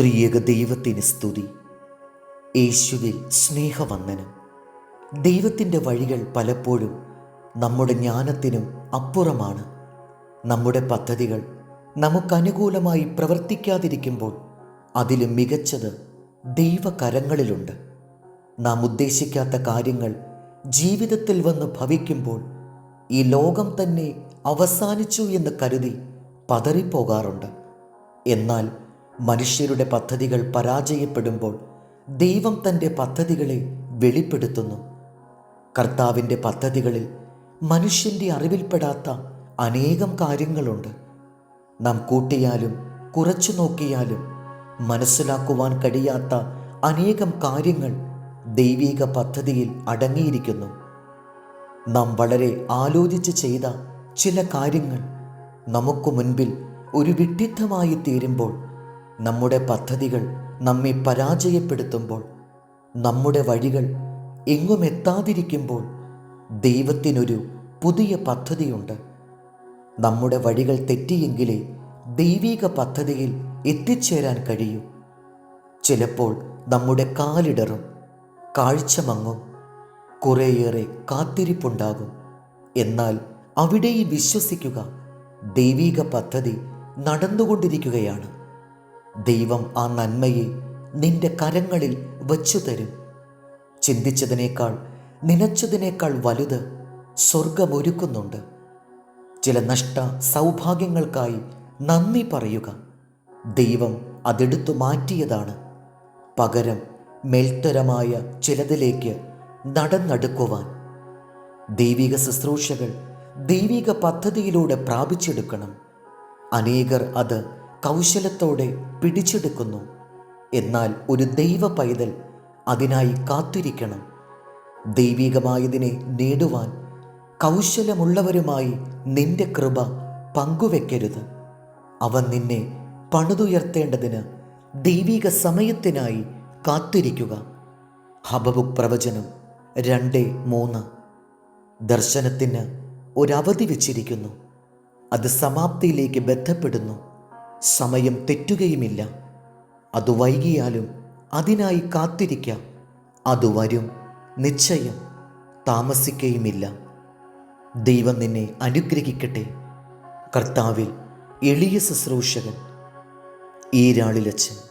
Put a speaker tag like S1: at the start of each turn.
S1: ത്രിയേക ദൈവത്തിന് സ്തുതി. യേശുവിൽ സ്നേഹവന്ദനം. ദൈവത്തിന്റെ വഴികൾ പലപ്പോഴും നമ്മുടെ ജ്ഞാനത്തിനും അപ്പുറമാണ്. നമ്മുടെ പദ്ധതികൾ നമുക്കനുകൂലമായി പ്രവർത്തിക്കാതിരിക്കുമ്പോൾ അതിലും മികച്ചത് ദൈവകരങ്ങളിലുണ്ട്. നാം ഉദ്ദേശിക്കാത്ത കാര്യങ്ങൾ ജീവിതത്തിൽ വന്ന് ഭവിക്കുമ്പോൾ ഈ ലോകം തന്നെ അവസാനിച്ചു എന്ന് കരുതി പതറിപ്പോകാറുണ്ട്. എന്നാൽ മനുഷ്യരുടെ പദ്ധതികൾ പരാജയപ്പെടുമ്പോൾ ദൈവം തന്റെ പദ്ധതികളെ വെളിപ്പെടുത്തുന്നു. കർത്താവിന്റെ പദ്ധതികളിൽ മനുഷ്യന്റെ അറിവിൽപ്പെടാത്ത അനേകം കാര്യങ്ങളുണ്ട്. നാം കൂട്ടിയാലും കുറച്ചു നോക്കിയാലും മനസ്സിലാക്കുവാൻ കഴിയാത്ത അനേകം കാര്യങ്ങൾ ദൈവിക പദ്ധതിയിൽ അടങ്ങിയിരിക്കുന്നു. നാം വളരെ ആലോചിച്ച് ചെയ്ത ചില കാര്യങ്ങൾ നമുക്ക് മുൻപിൽ ഒരു വിഡ്ഢിത്തമായി തീരുമ്പോൾ നമ്മുടെ പദ്ധതികൾ നമ്മെ പരാജയപ്പെടുത്തുമ്പോൾ നമ്മുടെ വഴികൾ എങ്ങും എത്താതിരിക്കുമ്പോൾ ദൈവത്തിനൊരു പുതിയ പദ്ധതിയുണ്ട്. നമ്മുടെ വഴികൾ തെറ്റിയെങ്കിലേ ദൈവിക പദ്ധതിയിൽ എത്തിച്ചേരാൻ കഴിയൂ. ചിലപ്പോൾ നമ്മുടെ കാലിടറും കാഴ്ച മങ്ങും കുറേയേറെ കാത്തിരിപ്പുണ്ടാകും. എന്നാൽ അവിടെയും വിശ്വസിക്കുക ദൈവിക പദ്ധതി നടന്നുകൊണ്ടിരിക്കുകയാണ്. ദൈവം ആ നന്മയെ നിന്റെ കരങ്ങളിൽ വച്ചു തരും ചിന്തിച്ചതിനേക്കാൾ നനച്ചതിനേക്കാൾ വലുത് സ്വർഗമൊരുക്കുന്നുണ്ട് ചില നഷ്ട സൗഭാഗ്യങ്ങൾക്കായി നന്ദി പറയുക. ദൈവം അതെടുത്തു മാറ്റിയതാണ്. പകരം മേൽത്തരമായ ചിലതിലേക്ക് നടന്നെടുക്കുവാൻ. ദൈവിക ശുശ്രൂഷകൾ ദൈവിക പദ്ധതിയിലൂടെ പ്രാപിച്ചെടുക്കണം. അനേകർ അത് കൗശലത്തോടെ പിടിച്ചെടുക്കുന്നു. എന്നാൽ ഒരു ദൈവ പൈതൽ അതിനായി കാത്തിരിക്കണം. ദൈവികമായതിനെ നേടുവാൻ കൗശലമുള്ളവരുമായി നിന്റെ കൃപ പങ്കുവെക്കരുത്. അവൻ നിന്നെ പണിതുയർത്തേണ്ടതിന് ദൈവിക സമയത്തിനായി കാത്തിരിക്കുക. ഹബബുക് പ്രവചനം രണ്ട് മൂന്ന്. ദർശനത്തിന് ഒരവധി വച്ചിരിക്കുന്നു. അത് സമാപ്തിയിലേക്ക് ബന്ധപ്പെടുന്നു. സമയം തെറ്റുകയുമില്ല. അത് വൈകിയാലും അതിനായി കാത്തിരിക്കാം. അത് വരും. നിശ്ചയം. താമസിക്കുകയുമില്ല ദൈവം നിന്നെ അനുഗ്രഹിക്കട്ടെ. കർത്താവിൽ എളിയ ശുശ്രൂഷകൻ. ഈരാളിലച്ചൻ